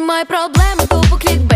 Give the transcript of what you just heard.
мої проблеми, тупо клікбей